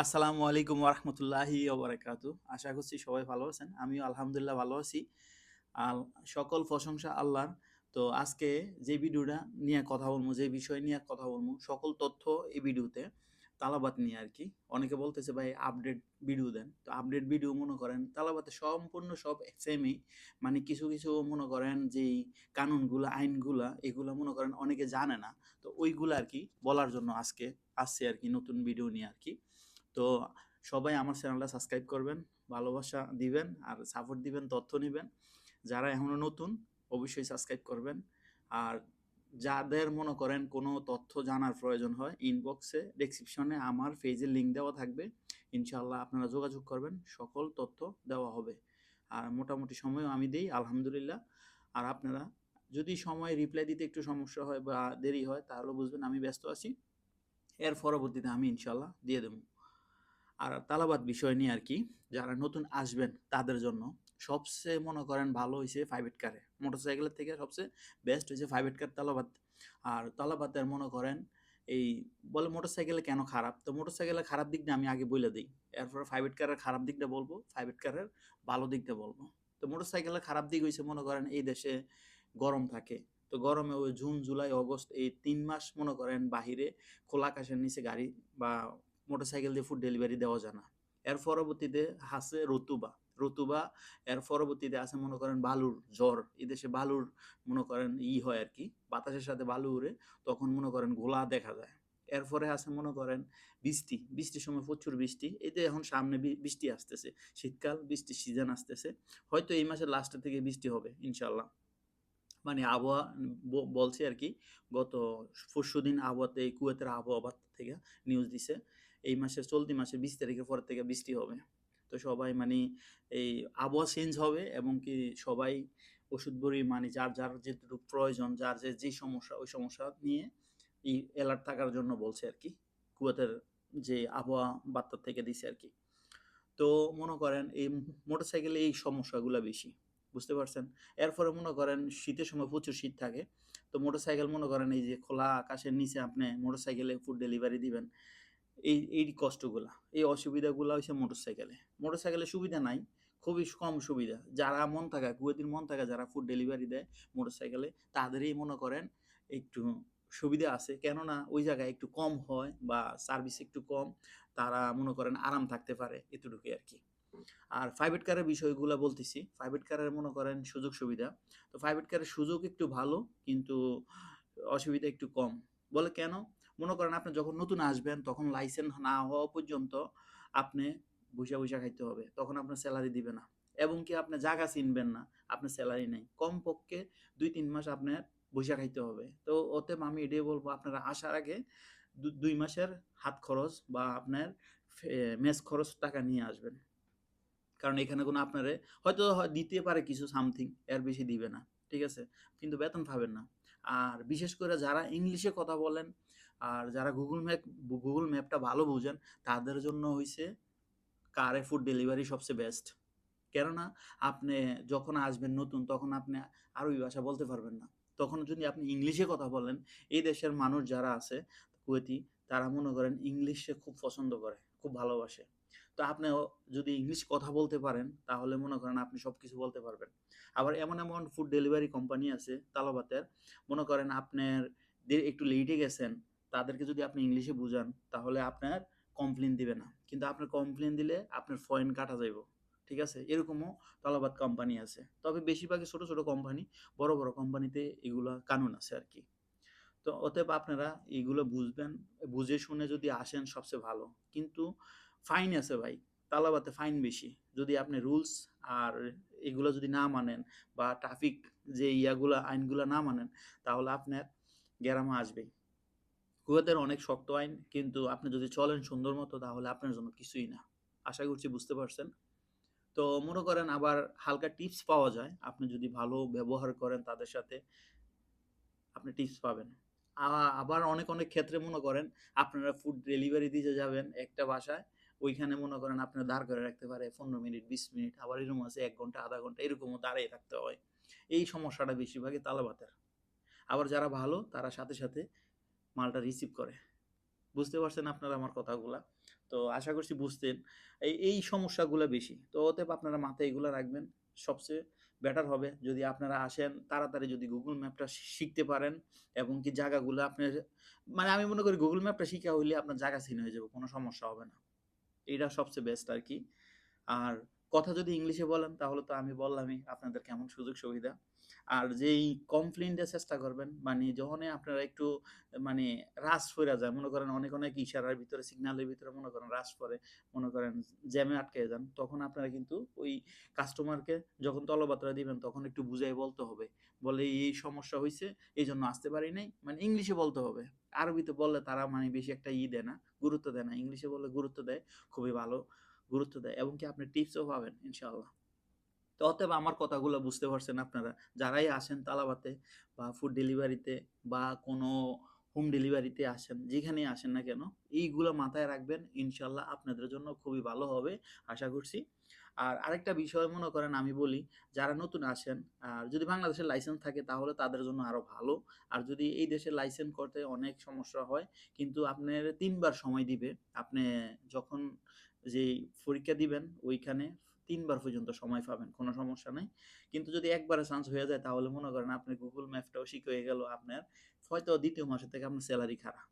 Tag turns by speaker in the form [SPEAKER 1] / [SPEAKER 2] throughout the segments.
[SPEAKER 1] আসসালামু আলাইকুম ওরহমতুল্লাহি ওবরাকাতু আশা করছি সবাই ভালো আছেন। আমিও আলহামদুলিল্লাহ ভালো আছি। আর সকল প্রশংসা আল্লাহর। তো আজকে যে ভিডিওটা নিয়ে কথা বলব, যে বিষয় নিয়ে কথা বলব, সকল তথ্য এই ভিডিওতে, তালাবাত নিয়ে আর কি। অনেকে বলতেছে, ভাই, আপডেট ভিডিও দেন। তো আপডেট ভিডিও মনে করেন, তালাবাতে সম্পূর্ণ সব সেমই মানে কিছু কিছু মনে করেন যেই কানুনগুলা, আইনগুলা, এগুলা মনে করেন অনেকে জানে না। তো ওইগুলো আর কি বলার জন্য আজকে আসছে আর কি, নতুন ভিডিও নিয়ে আর কি। তো সবাই আমার চ্যানেলটা সাবস্ক্রাইব করবেন, ভালোবাসা দিবেন আর সাপোর্ট দিবেন, তথ্য নেবেন। যারা এখনও নতুন, অবশ্যই সাবস্ক্রাইব করবেন। আর যাদের মনে করেন কোনো তথ্য জানার প্রয়োজন হয় ইনবক্সে ডেসক্রিপশনে আমার পেজের লিঙ্ক দেওয়া থাকবে। ইনশাল্লাহ আপনারা যোগাযোগ করবেন, সকল তথ্য দেওয়া হবে। আর মোটামুটি সময়ও আমি দিই, আলহামদুলিল্লাহ। আর আপনারা যদি সময় রিপ্লাই দিতে একটু সমস্যা হয় বা দেরি হয়, তাহলে বুঝবেন আমি ব্যস্ত আছি। এর পরবর্তীতে আমি ইনশাল্লাহ দিয়ে দেবো। আর তালাবাদ বিষয় নিয়ে আর কি যারা নতুন আসবেন তাদের জন্য সবচেয়ে মনে করেন ভালো হয়েছে প্রাইভেট কারে মোটরসাইকেলের থেকে সবচেয়ে বেস্ট হয়েছে প্রাইভেট কার তালাবাদ। আর তালাবাদের মনে করেন এই বলে মোটরসাইকেলে কেন খারাপ? তো মোটরসাইকেলের খারাপ দিকটা আমি আগে বলে দিই। এরপরে প্রাইভেট কারের খারাপ দিকটা বলব প্রাইভেট কারের ভালো দিকটা বলব। তো মোটরসাইকেলের খারাপ দিক হয়েছে মনে করেন এই দেশে গরম থাকে। তো গরমে ওই জুন, জুলাই, অগস্ট এই তিন মাস মনে করেন বাহিরে খোলা আকাশের নিচে গাড়ি বা মোটরসাইকেল দিয়ে ফুড ডেলিভারি দেওয়া যায় না। এর পরবর্তীতে আছে রতুবা। রতুবা এর পরবর্তীতে আছে মনে করেন বালুর জ্বর এই দেশে বালুর মনে করেন ই হয় আর কি, বাতাসের সাথে বালু উড়ে তখন মনে করেন গোলা দেখা যায়। এরপরে আছে মনে করেন বৃষ্টি। বৃষ্টির সময় প্রচুর বৃষ্টি। এই যে এখন সামনে বৃষ্টি আসতেছে, শীতকাল, বৃষ্টির সিজন আসতেছে। হয়তো এই মাসের লাস্টের থেকে বৃষ্টি হবে ইনশাল্লাহ মানে আবহাওয়া বলছে আর কি, গত পরশু দিন আবহাওয়াতে, কুয়েতের আবহাওয়া থেকে নিউজ দিছে। এই মাসের চলতি মাসের বিশ তারিখের পর থেকে বৃষ্টি হবে। তো সবাই মানে এই আবহাওয়া চেঞ্জ হবে এবং কি সবাই ওষুধ বড়ি মানে যার যার যেটুকু প্রয়োজন, যার যে যে সমস্যা, ওই সমস্যা নিয়ে এই অ্যালার্ট থাকার জন্য বলছে আর কি। কুয়েতের যে আবহাওয়া বার্তা থেকে দিছে আর কি। তো মনে করেন এই মোটরসাইকেলে এই সমস্যাগুলো বেশি, বুঝতে পারছেন? এরপরে মনে করেন শীতের সময় প্রচুর শীত থাকে। তো মোটরসাইকেল মনে করেন এই যে খোলা আকাশের নিচে আপনি মোটরসাইকেলে ফুড ডেলিভারি দিবেন। এই এই কষ্টগুলা, এই অসুবিধাগুলো হচ্ছে মোটরসাইকেলে। মোটরসাইকেলে সুবিধা নাই, খুবই কম সুবিধা। যারা মন থাকা, কুয়েতির মন থাকা যারা ফুড ডেলিভারি দেয় মোটরসাইকেলে, তাদেরই মনে করেন একটু সুবিধা আছে। কেননা ওই জায়গায় একটু কম হয় বা সার্ভিস একটু কম, তারা মনে করেন আরাম থাকতে পারে এতটুকুই আর কি। আর প্রাইভেট কারের বিষয়গুলো বলতেছি। প্রাইভেট কারের মনে করেন সুযোগ সুবিধা। তো প্রাইভেট কারের সুযোগ একটু ভালো, কিন্তু অসুবিধা একটু কম। বলে কেন? মনে করেন আপনি যখন নতুন আসবেন, তখন লাইসেন্স না হওয়া পর্যন্ত আপনি বসে বসে খাইতে হবে। তখন আপনার স্যালারি দিবে না। এবং কি আপনি জায়গা চিনবেন না, আপনার স্যালারি নেই। কমপক্ষে দুই তিন মাস আপনার বসে খাইতে হবে। তো ওতে আমি এটাই বলব, আপনারা আসার আগে দুই মাসের হাত খরচ বা আপনার মেস খরচ টাকা নিয়ে আসবেন। কারণ এখানে কোনো আপনারে হয়তো হয় দিতে পারে কিছু সামথিং এর বেশি দিবে না। ঠিক আছে? কিন্তু বেতন পাবেন না। আর বিশেষ করে যারা ইংলিশে কথা বলেন, আর যারা গুগল ম্যাপ, গুগল ম্যাপটা ভালো বুঝেন, তাদের জন্য হইছে কারে ফুড ডেলিভারি সবচেয়ে বেস্ট। কেননা আপনি যখন আসবেন নতুন, তখন আপনি আরবি ভাষা বলতে পারবেন না। তখন যদি আপনি ইংলিশে কথা বলেন, এই দেশের মানুষ যারা আছে, কুয়েতি, তারা মনে করেন ইংলিশে খুব পছন্দ করে, খুব ভালোবাসে। তো আপনি যদি ইংলিশ কথা বলতে পারেন, তাহলে মনে করেন আপনি সব কিছু বলতে পারবেন। আবার এমন এমন ফুড ডেলিভারি কোম্পানি আছে, তালাবাতের, মনে করেন আপনার একটু লেটে গেছেন, তাদেরকে যদি আপনি ইংলিশে বুঝান, তাহলে আপনার কমপ্লেন দিবে না। কিন্তু আপনার কমপ্লেন দিলে আপনার ফয়েন কাটা যাইব, ঠিক আছে? এরকমও তালাবাদ কোম্পানি আছে। তবে বেশিরভাগই ছোট ছোট কোম্পানি বড় বড় কোম্পানিতে এগুলা কানুন আছে আর কি। তো অতএব আপনারা এগুলো বুঝবেন, বুঝে শুনে যদি আসেন সবচেয়ে ভালো। কিন্তু ফাইন আছে ভাই, তালাবাতে ফাইন বেশি। যদি আপনি রুলস আর এগুলো যদি না মানেন বা ট্রাফিক যে ইয়াগুলা, আইনগুলো না মানেন, তাহলে আপনার গ্যারামা আসবেই। কুয়েতের অনেক শক্ত আইন, কিন্তু আপনি যদি চলেন সুন্দর মতো, তাহলে আপনার জন্য কিছুই না। আশা করছি বুঝতে পারছেন। তো মনে করেন আবার হালকা টিপস পাওয়া যায়। আপনি যদি ভালো ব্যবহার করেন তাদের সাথে, আপনি টিপস পাবেন। আবার অনেক অনেক ক্ষেত্রে মনে করেন, আপনারা ফুড ডেলিভারি দিতে যাবেন একটা বাসায়। ওইখানে মনে করেন আপনার দাঁড় করে রাখতে পারে পনেরো মিনিট বিশ মিনিট আবার এরকম আছে এক ঘণ্টা আধা ঘণ্টা এরকমও দাঁড়িয়ে থাকতে হয় এই সমস্যাটা বেশিরভাগই তালাবাতের আবার যারা ভালো তারা সাথে সাথে মালটা রিসিভ করে বুঝতে পারছেন আপনারা আমার কথাগুলা তো আশা করছি বুঝতেন। এই, এই সমস্যাগুলা বেশি। তো অতএব আপনারা মাথায় এগুলা রাখবেন। সবচেয়ে বেটার হবে যদি আপনারা আসেন তাড়াতাড়ি যদি গুগল ম্যাপটা শিখতে পারেন এবং কি জায়গাগুলা আপনার মানে আমি মনে করি গুগল ম্যাপটা শিখা হইলে আপনার জায়গা চিনা হয়ে যাবে। কোনো সমস্যা হবে না। এইটা সবচেয়ে বেস্ট আর কি আর কথা যদি ইংলিশে বলেন তাহলে তো আমি বললামই আপনাদের কেমন সুযোগ সুবিধা। আর যেই কমপ্লেইন দেওয়ার চেষ্টা করবেন মানে যখনই আপনারা একটু মানে রাশ পইরা যায় মনে করেন অনেক, অনেক ইশারার ভিতরে সিগন্যালের ভিতরে মনে করেন রাশ পড়ে, মনে করেন জ্যামে আটকায় যান। তখন আপনারা কিন্তু ওই কাস্টমারকে যখন তলবাতরা দিবেন তখন একটু বুঝাই বলতে হবে। বলে এই, সমস্যা হয়েছে এই জন্য আসতে পারি নাই। মানে ইংলিশে বলতে হবে। আরবিতে বললে তারা মানে বেশি একটা ই দেয় না, গুরুত্ব দেয় না। ইংলিশে বললে গুরুত্ব দেয়। খুবই ভালো গুরুত্ব দেয় এবং কি আপনি টিপসও পাবেন ইনশাআল্লাহ। তো অতএব আমার কথাগুলো বুঝতে পারছেন আপনারা। যারাই আসেন তালাবাতে বা ফুড ডেলিভারিতে বা কোনো হোম ডেলিভারিতে আসেন, যেখানেই আসেন না কেন এইগুলো মাথায় রাখবেন। ইনশাল্লাহ আপনাদের জন্য খুবই ভালো হবে আশা করছি। আর আরেকটা বিষয় মনে করেন আমি বলি, যারা নতুন আসেন আর যদি বাংলাদেশের লাইসেন্স থাকে তাহলে তাদের জন্য আরও ভালো। আর যদি এই দেশের লাইসেন্স করতে অনেক সমস্যা হয় কিন্তু আপনার তিনবার সময় দিবে। আপনি যখন যেই পরীক্ষা দিবেন ওইখানে তিনবার পর্যন্ত সময় পাবেন। কোনো সমস্যা নাই। কিন্তু যদি একবারে চান্স হয়ে যায় তাহলে মনে করেন আপনি গুগল ম্যাপটাও শিখা হয়ে গেল আপনার। হয়তো দ্বিতীয় মাসের থেকে আপনার স্যালারি খারাপ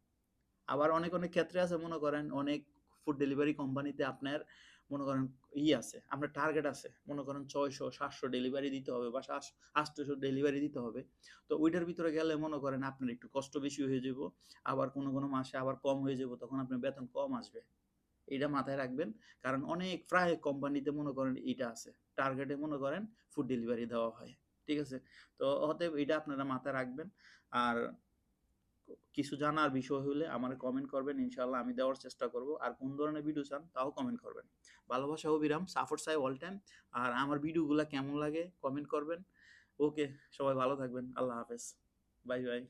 [SPEAKER 1] আবার অনেক, অনেক ক্ষেত্রে আছে মনে করেন অনেক ফুড ডেলিভারি কোম্পানিতে আপনার মনে করেন ই আছে, আপনার টার্গেট আছে। মনে করেন ছয়শো সাতশো ডেলিভারি দিতে হবে বা ৮০০ ডেলিভারি দিতে হবে। তো ওইটার ভিতরে গেলে মনে করেন আপনার একটু কষ্ট বেশি হয়ে যাইব। আবার কোনো কোনো মাসে আবার কম হয়ে যাইব। তখন আপনার বেতন কম আসবে। এইটা মাথায় রাখবেন। কারণ অনেক প্রায় কোম্পানিতে মনে করেন এটা আছে। টার্গেটে মনে করেন ফুড ডেলিভারি দেওয়া হয়। ঠিক আছে? তো অতএব এটা আপনারা মাথায় রাখবেন। আর কিছু জানার বিষয় হলে আমারে কমেন্ট করবেন। ইনশাআল্লাহ আমি দেওয়ার চেষ্টা করব। আর কোন ধরনের ভিডিও চান তাও কমেন্ট করবেন। ভালোবাসা ও বিরাম, সাপোর্ট চাই অল টাইম। আর আমার ভিডিওগুলা কেমন লাগে কমেন্ট করবেন। ওকে, সবাই ভালো থাকবেন। আল্লাহ হাফেজ। Bye, bye.